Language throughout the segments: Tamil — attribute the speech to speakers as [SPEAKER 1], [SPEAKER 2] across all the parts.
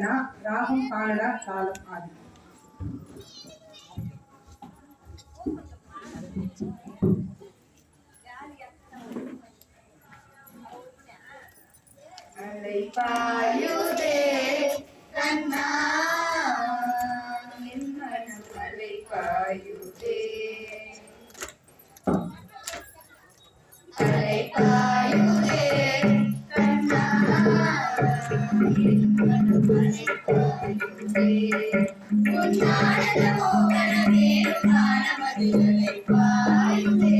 [SPEAKER 1] கண்ணா ராகும் காலடா காலம் ஆதி.
[SPEAKER 2] அலை பாயுதே கண்ணா மனம் அலை பாயுதே. உன்னாரதமோ கனவே காணமதிலை பாய்ந்தே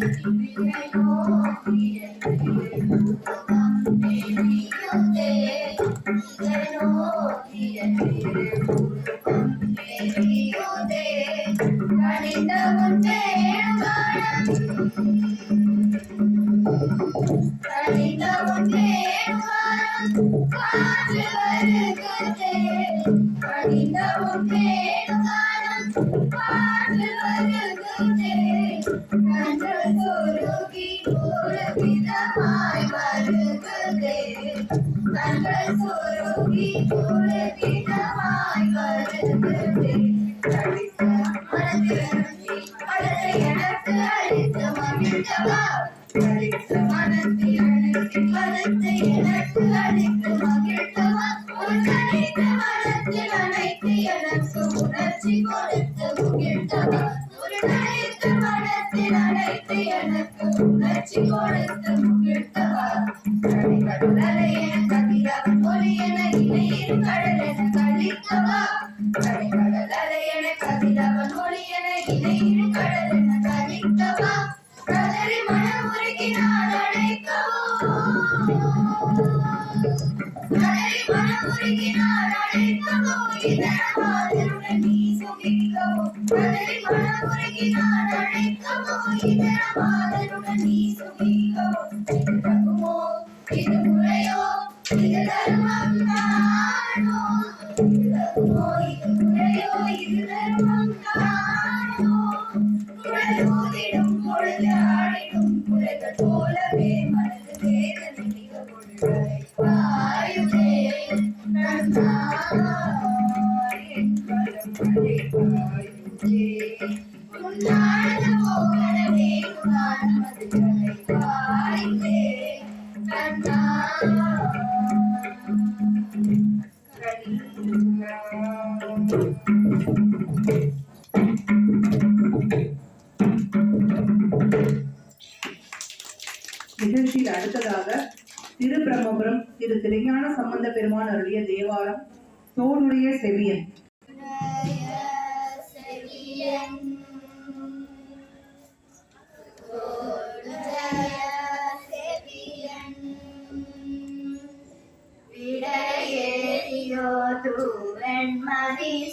[SPEAKER 2] Tanto el suelo y tu levita. மனம் உருகினால் அழைக்கவோ நீ சுமிக்கவும்
[SPEAKER 1] நிகழ்ச்சியில் அடுத்ததாக திரு பிரம்மபுரம் திரு திருஞான சம்பந்த பெருமான் அருளிய தேவாரம் தோளுடைய செவியன்.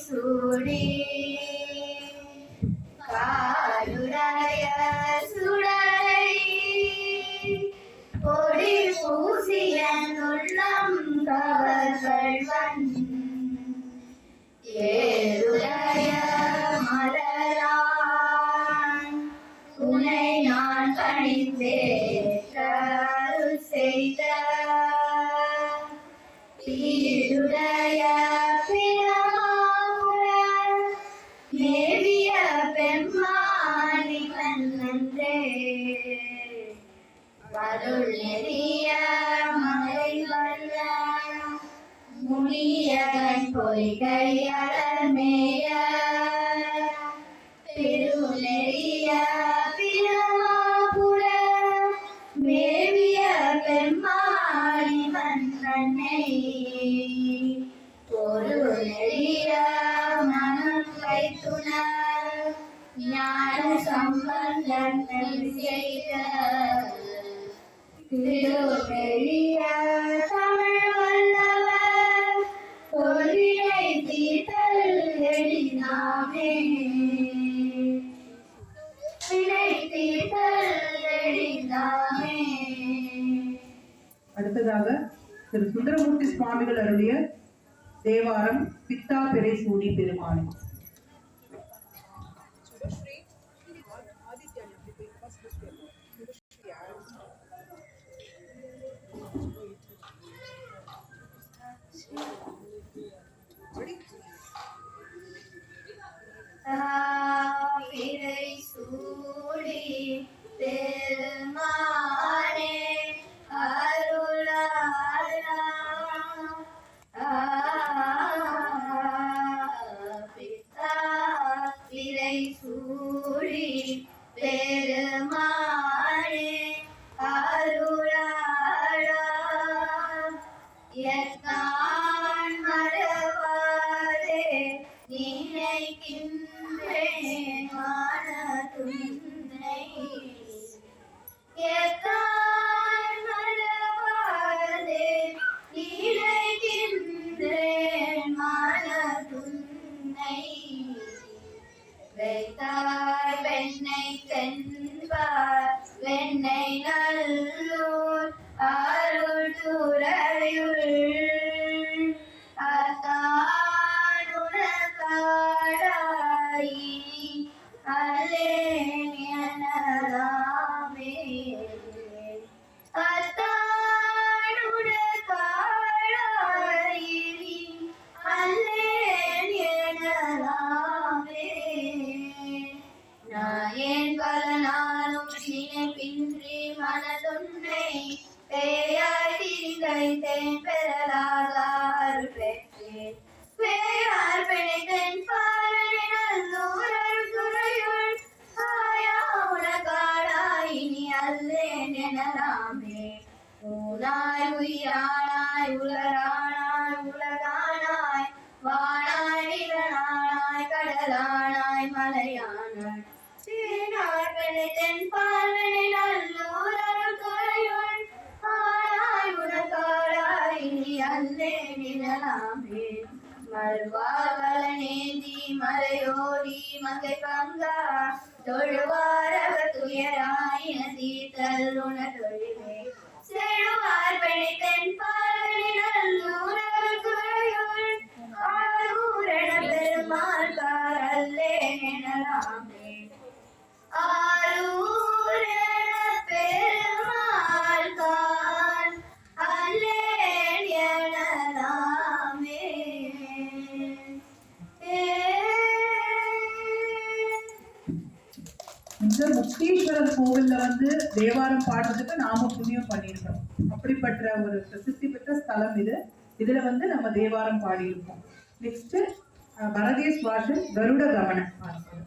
[SPEAKER 2] சூடி பாடுடைய சுடலை பொடி பூசியன் உள்ளம் கவர்கள் ஏ இது பெரிய தமிழ் வல்லவர் தொழிலை தீர்த்தல் எழினாமே வினை தீர்த்தல்
[SPEAKER 1] அடுத்ததாக திரு சுந்தரமூர்த்தி சுவாமிகள் அருளிய தேவாரம் பித்தா பெரை சூடி பெருமானி.
[SPEAKER 2] தாவிரை சூடி பெருமா துணையானார் சீனார்கனை தென் பார்வனை நல்லோர் அருள் துறையோள் ஆராய் உனக்காராய் நீ அல்லே நிழலாமே மல்வாவலனே தீ உணர்வே செழுவார் பிழைத்தன் பார் நாமே ஆரூரண
[SPEAKER 1] முக்தீஸ்வரர் கோவில்ல வந்து தேவாரம் பாடுறதுக்கு நாம புண்ணியம் பண்ணியிருக்கோம். அப்படிப்பட்ட ஒரு பிரசித்தி பெற்ற ஸ்தலம் இது. இதுல வந்து நம்ம தேவாரம் பாடியிருக்கோம். நெக்ஸ்ட் பரதேஷ் பாஷன் கருட
[SPEAKER 3] கவனம் பார்க்கிறோம்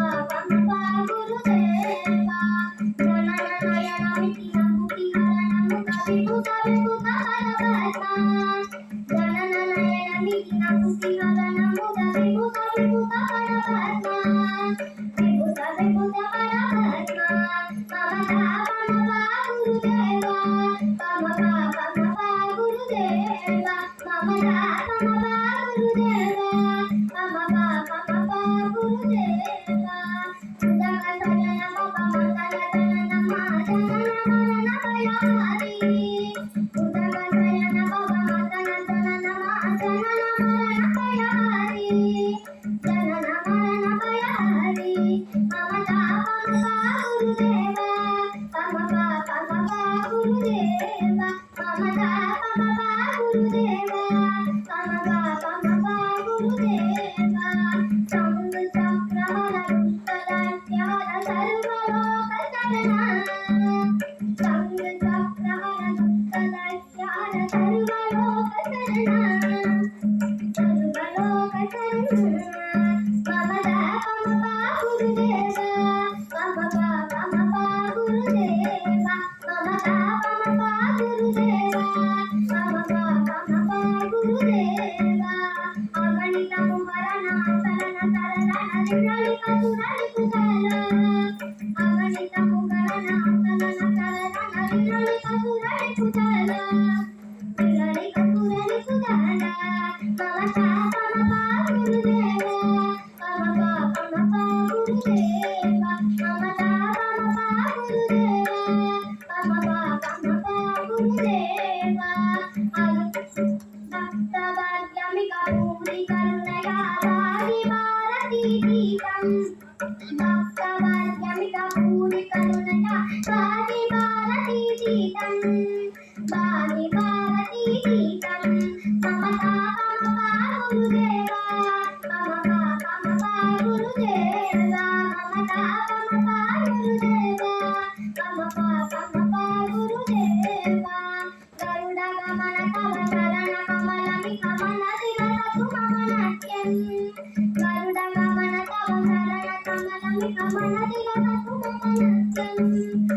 [SPEAKER 3] Thank you. Thank you.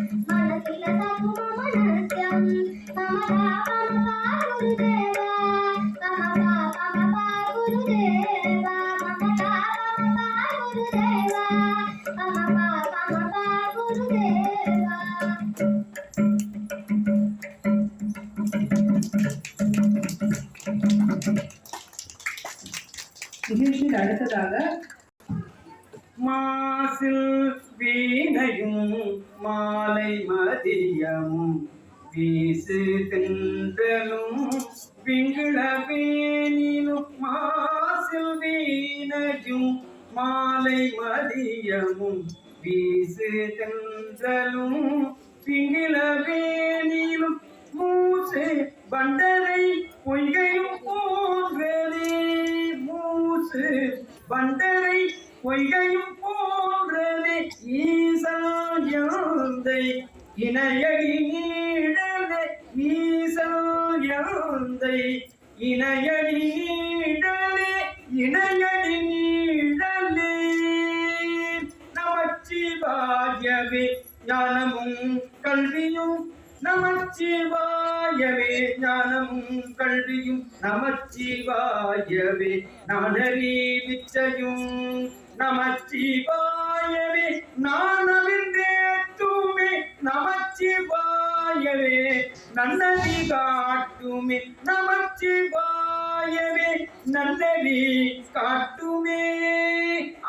[SPEAKER 3] காட்டுமே நமச்சிவாயவே நன்னதி காட்டுமே.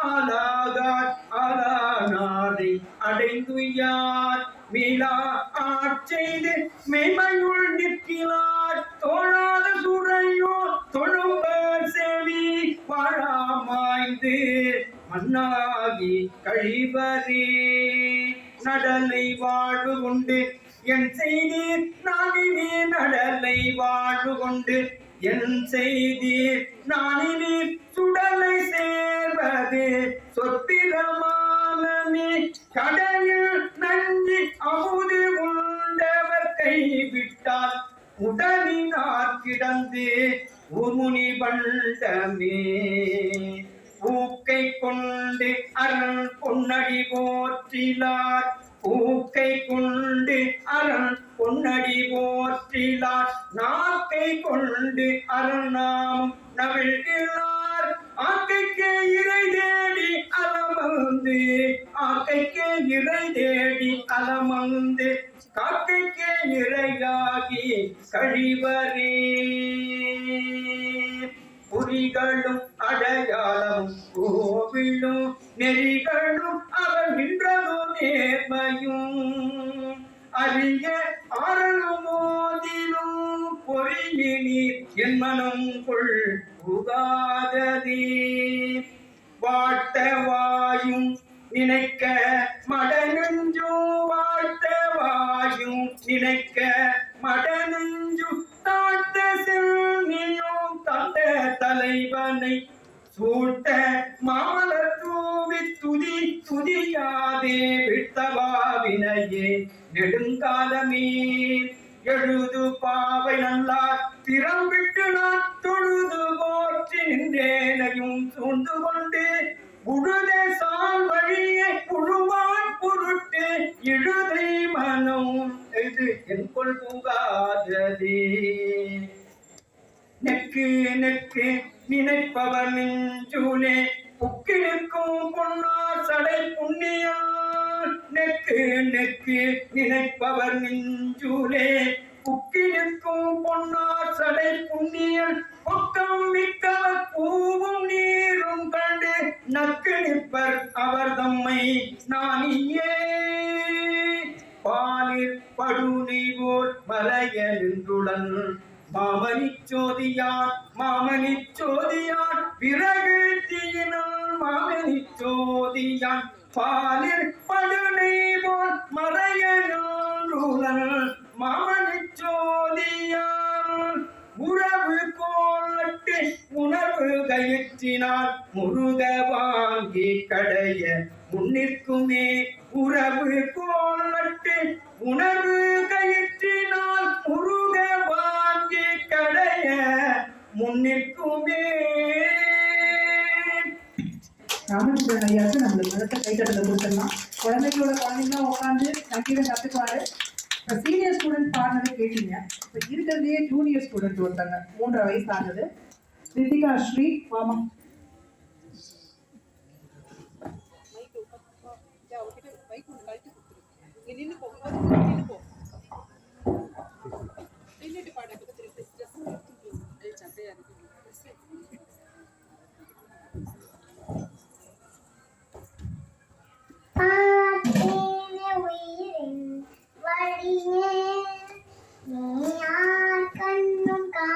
[SPEAKER 3] ஆலாதார் ஆலானாரை அடைந்து யார் மீளா ஆட்செய்து மெய்மையுள் நிற்கிறார். தோழாத சுரையோ தொழும்ப செவி வாழாமாய்ந்து மண்ணாகி கழிவரே. நடலை வாழ்வு உண்டு. என் செய்தி நானினி நடலை வாழ்வு கொண்டு என் செய்தி நானினி சுடலை சேர்வது சொத்திரமானமே. கடலில் நஞ்சி அமுது உண்டவர் கைவிட்டால் உடலினார் கிடந்து உமுனி பண்டமே பூக்கை கொண்டு அரண் பொன்னடி போற்றினார் பூக்கை கொண்டு அரண் பொன்னடி போற்றிலார். நாக்கை கொண்டு அரணாம் நவிழ்கிறார். ஆக்கைக்கே இறை தேடி அலமந்து. ஆக்கைக்கே இறை தேடி அலமந்து. காக்கைக்கே இறையாகி கழிவரே. குறிகளும் அடையாளமும் கோவிலும் நெறிகளும் அவர் நின்றதும் நேர்மையும். அறிய ஆரணும் மோதிலும் பொறியினீர் என் மனம் கொள் புகாததே. வாட்ட வாயும் நினைக்க மடநெஞ்சும் வாட்ட வாயும் நினைக்க மட தலைவனை சூட்ட மாமலர் தூவி துதி துதியாதே விட்டவா வினையே. நெடுங்காலமே எழுது பாவை நல்லார். திறம் விட்டு நான் தொழுது போற்றி நின்றேனையும் சூழ்ந்து கொண்டு உழுதே சால் வழியே புழுவான் பொருட்டு இழுதை மனம் இது என் கொள் புகாததே. Neck neck நினைப்பவன் நெஞ்சூலே. புக்கி நிற்கும் பொன்னார் சடை புண்ணியம் நெக்கு நெக்கு நினைப்பவர் நெஞ்சூலே. புக்கி நிற்கும் பொன்னார் சடை புண்ணியல் பக்கம் மிக்கவர் பூவும் நீரும் கண்டு நக்கு நிற்பர் அவர் தம்மை நானியே. பாலிற் படுனை போல் மலைய மாமணி சோதியார் மாமணி சோதியார் பிறகு மாமணி சோதியார் பாலிற் படுனை போல் மலைய நின்றுடன் மாமணி சோதியார் உறவு கோலட்டு உணர்வு கயிற்றினால் முருக வாங்கி கடைய முன்னிற்குமே. உறவு கோலட்டு உணர்வு கயிற்று
[SPEAKER 4] ராமச்சந்திரன் ஐயாவுக்கு நம்மளுக்கு முதல்ல கைத்தட்டத்தை கொடுத்துடலாம் குழந்தைகளோட குழந்தைங்களாம் உட்காந்து சங்கீதம் கற்றுக்குவாரு இப்போ சீனியர் ஸ்டூடெண்ட் பாடினதை கேட்டீங்க இப்போ இருக்கிறதுலேயே ஜூனியர் ஸ்டூடெண்ட் ஒருத்தங்க மூன்றரை வயசு ஆகுது ரித்திகா ஸ்ரீ வாமா
[SPEAKER 5] நின்று போகும்போது வழியே நீ யார் கண்ணும் காணார்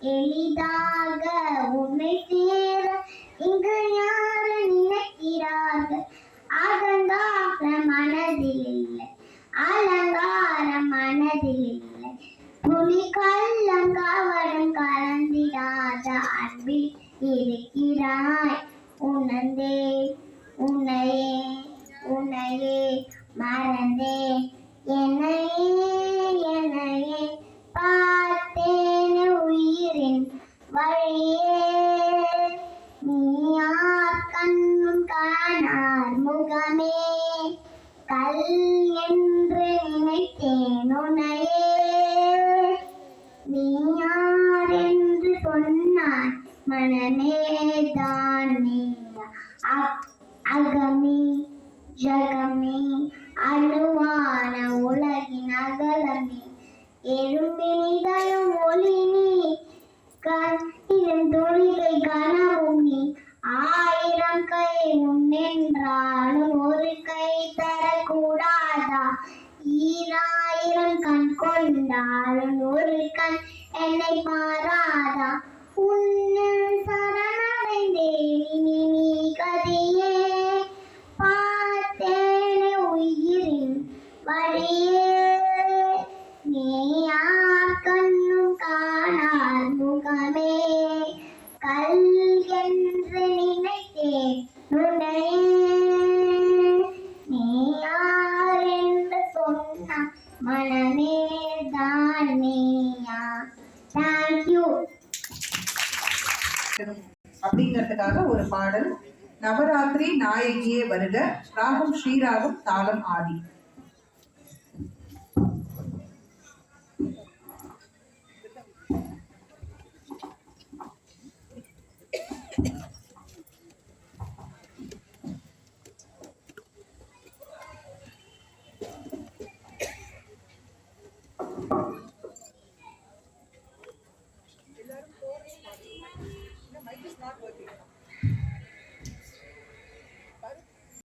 [SPEAKER 5] எளிதாக உண்மை சேர இங்கு யார் நினைக்கிறார்கள்? அகங்கார மனதில் இல்லை அலங்கார மனதில் இல்லை. புலி கள்ளம் கவடம் கலந்திடாத அன்பில் இருக்கிறாய். உணர்ந்தே உன்னையே உன்னையே மறந்தே. மனமே தான் அகமே ஜகமே அணுவான உலகின் அகலமே எறும்பினிதழும் ஒளி நீ கண்ணின் தொழிலை கனவும் நீ ஆயிரம் கை உன்னென்றாலும் ஒரு கை தரக்கூடாதா ஈராயிரம் கண் கொண்டாலும் ஒரு கண் என்னை பாராதா ഉന്നിൽ ശരണമൈ നീ കതിയേ പാത്തേനെ ഉയിരിൻ വഴിയേ നീ ആർക്കണ്ണും
[SPEAKER 4] കാണാൻ മുഖമേ. பாடல் நவராத்திரி நாயகியே வருக ராகம் ஸ்ரீராகம் தாளம் ஆதி.